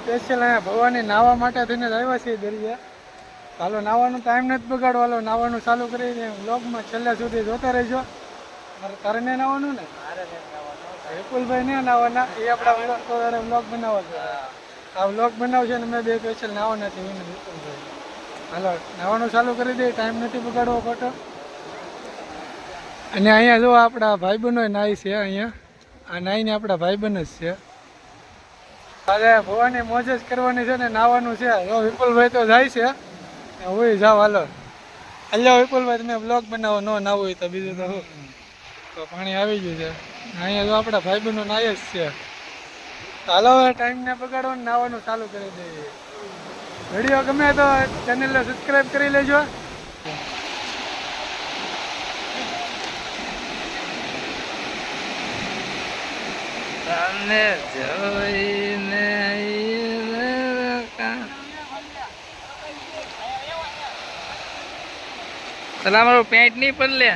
Special અહીંયા ભવાની નાવા માટે થઈને આવ્યા છીએ દરિયા. હાલો નાવાનો ટાઈમ નથી બગાડવો હાલો નાવાનું ચાલુ કરીને વ્લોગમાં છેલ્લા સુધી જોતા રહેજો. મારે તારે ને? નાવાનું. ને વિપુલભાઈ ને નાવાના? એ આપણા તો બનાવવા છે. આ વ્લોગ બનાવશે ને મેં બે સ્પેશિયલ નાવાના છે વિપુલભાઈ. હાલો નાવાનું ચાલુ કરી દે ટાઈમ નથી બગાડવો ખોટો. અને અહીંયા જો આપણા ભાઈબંધો નાઈ છે અહીંયા. આ નાઈને આપણા ભાઈબંધ જ છે. આજે ભવાની મોજ જ કરવાની છે ને નાવાનું છે. જો વિપુલભાઈ તો જાય છે. હું જાવ હાલો. હાલો વિપુલભાઈ, તમે બ્લોગ બનાવો, ન નાવું હોય તો બીજું તો શું? તો પાણી આવી ગયું છે. અહીંયા જો આપણા ભાઈબંધો નાય જ છે. હાલો હવે ટાઈમને બગાડો નાવાનું ચાલુ કરી દઈએ. વીડિયો ગમે તો ચેનલને સબસ્ક્રાઈબ કરી લેજો. તમને જોઈને તલા મારો પેન્ટ નહીં પણ લે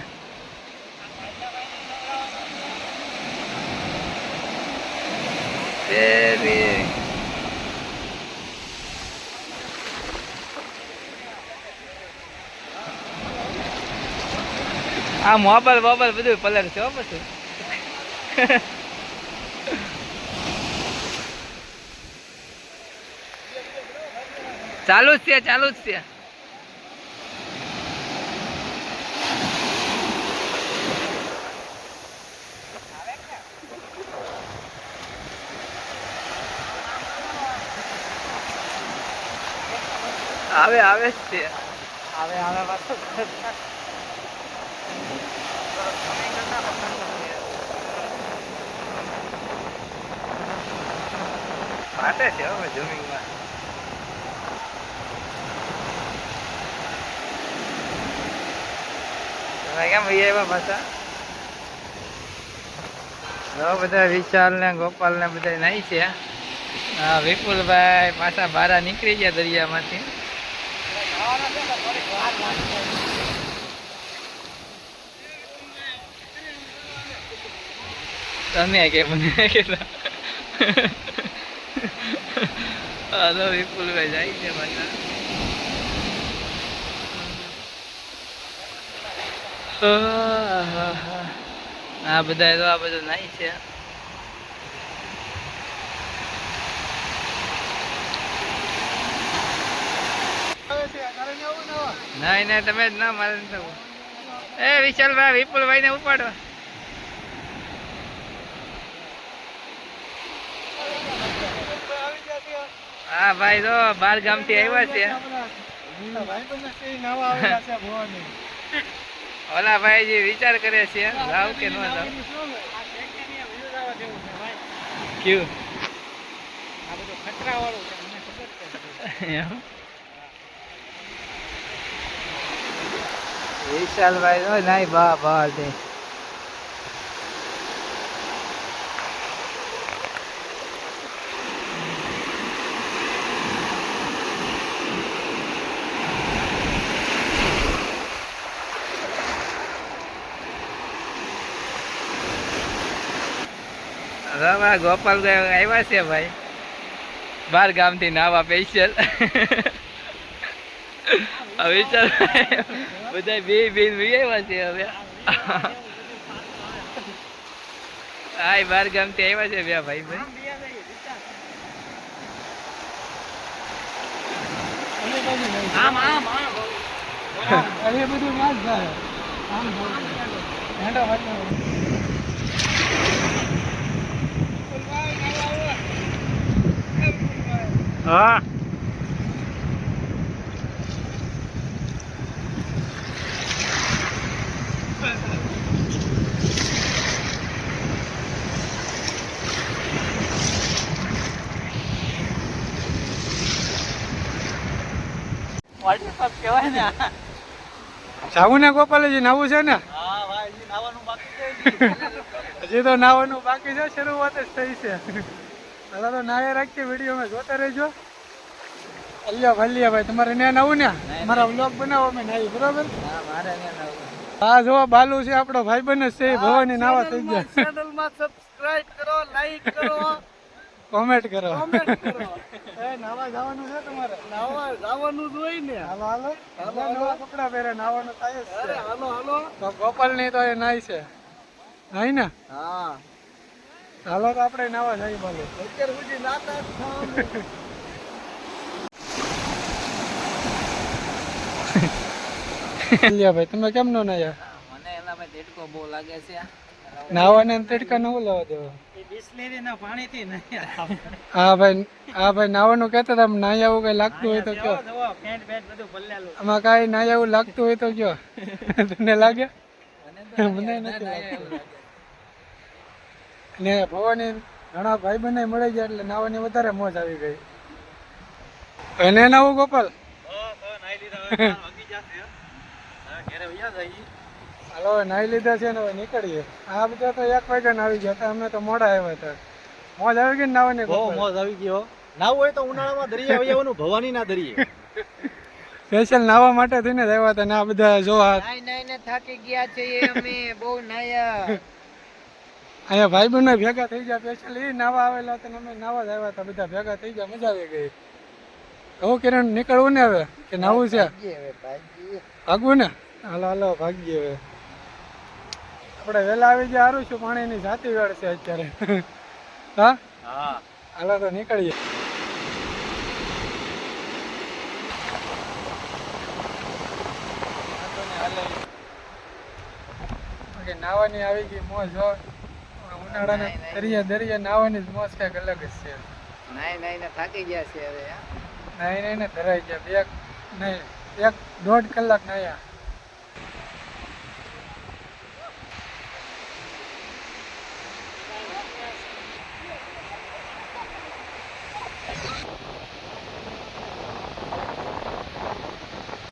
તેરી આ મોબાઈલ મોબાઈલ બધું પલર છે પછી. ચાલુ જ છે ચાલુ જ છે. આવે આવે જ છે. આવે આવે માટે છે હવે જમીનમાં. કેમ ભાઈ પાછા. તો બધા વિશાલ ને ગોપાલ ને બધા નહીં છે. હા વિપુલભાઈ પાછા બારા નીકળી ગયા દરિયામાંથી. તમે કે મને કેટલા? તો વિપુલભાઈ જાય છે પાછા. આ બધા તો આ બધું નાઈ છે. નહીં નહીં તમે જ ના મારે એ વિશાલભાઈ વિપુલભાઈ ને ઉપાડો. હા, ભાઈ તો બાર ગામથી આવ્યા છે ઓલા ભાઈ જે વિચાર કરે છે, લાવ કે ન જાવ કયું? એમ? વિશાલભાઈ તો નહીં બા બા, દે. રવા ગોપાલ આવ્યા છે ભાઈ. બાર ગામથી નાવા સ્પેશિયલ હવે ચાલ બધા બે બેન ભાઈ આવ્યા છે હવે. હાય બાર ગામથી આવ્યા છે બે ભાઈ ભાઈ. આમ આમ આમ. એ બધું ના જ થાય. આમ હેંડો હા. પાર્ક ને ગોપાલજી, નાવું છે ને? હજી તો નાવાનું બાકી છે, શરૂઆત જ થઈ છે. પેલા તો નાયા રાખીએ વિડીયોમાં જોતા રહેજો. અલ્યા ભલ્યા ભાઈ તમારે ન્યા નવું ને મારા વ્લોગ બનાવો અમે નાઈ બરોબર? હા જો બાલુ છે આપણો ભાઈ બને છે ભવાની નાવા થઈ ગયા. ચેનલમાં સબસ્ક્રાઇબ કરો લાઈક કરો. કોમેન્ટ કરો. કોમેન્ટ કરો. એ નાવા જવાનું છે તમારે? નાવા જવાનું જ હોય ને. હાલો હાલો. હાલો નવા કપડા પહેરે નાવાનું થાય છે. અરે હાલો હાલો. તો ગોપાલની તો એ નાઈ છે. નાઈ ને? હા. હાલો તો આપણે નાવા જઈએ બોલે. અત્યાર સુધી નાતા લ્યા ભાઈ તમે કેમ નો નાયા? મને એના ભાઈ દેડકો બહુ લાગે છે. નાવાને તડકા ન લેવા દેવા. બિસ્લેરી ના પાણી થી નહીં હા ભાઈ હા ભાઈ નાવાનું કહેતા તમે નાઈ આવું કઈ લાગતું હોય તો કયો? પેન્ટ પેન્ટ બધું ભલ્યાલું આમાં કાંઈ નાઈ આવું લાગતું હોય તો કયો? તને લાગે? મને નથી લાગતું. ને ભવાની ઘણા ભાઈ બંને મળી ગયા એટલે નાવાની વધારે મોજ આવી ગઈ. અને નાવું ગોપાલ? હાલો હવે નાઈ લીધા છે ને હવે નીકળીએ. આ બધા તો એક વાગ્યા આવી ગયા હતા અમે તો મોડા આવ્યા હતા. મોજ આવી ગઈ ને નાવાની બહુ ગોપાલ? મોજ આવી ગયો નાવું હોય તો ઉનાળામાં દરિયા આવી જવાનું ભવાની ના દરિયે. સ્પેશિયલ નાવા માટે થઈને જ આવ્યા હતા ને આ બધા જો નાઈ નાઈ ને થાકી ગયા છે અમે બહુ નાયા. અહીંયા ભાઈ બંને ભેગા થઈ ગયા સ્પેશિયલ એ નાવા આવેલા હતા અમે નાવા જ આવ્યા હતા બધા ભેગા થઈ ગયા મજા આવી ગઈ. હવે કિરણ નીકળવું ને હવે? કે નાવું છે? ભાગવું ને? હાલો હાલો ભાગીએ હવે. આપણે વહેલા આવી ગયા સારું છું પાણીની જાતી વેળ છે અત્યારે. હા? હા. હાલો તો નીકળીએ. ઓકે, નાવાની આવી ગઈ મોજ હો. ઉનાળાના દરિયા દરિયા નાવાની મોજ કંઈક અલગ જ છે. નાઈ ને થાકી ગયા છે હવે નાઈ નાઈ ને ધરાઈ ગયા. બે નહીં એક દોઢ કલાક નાયા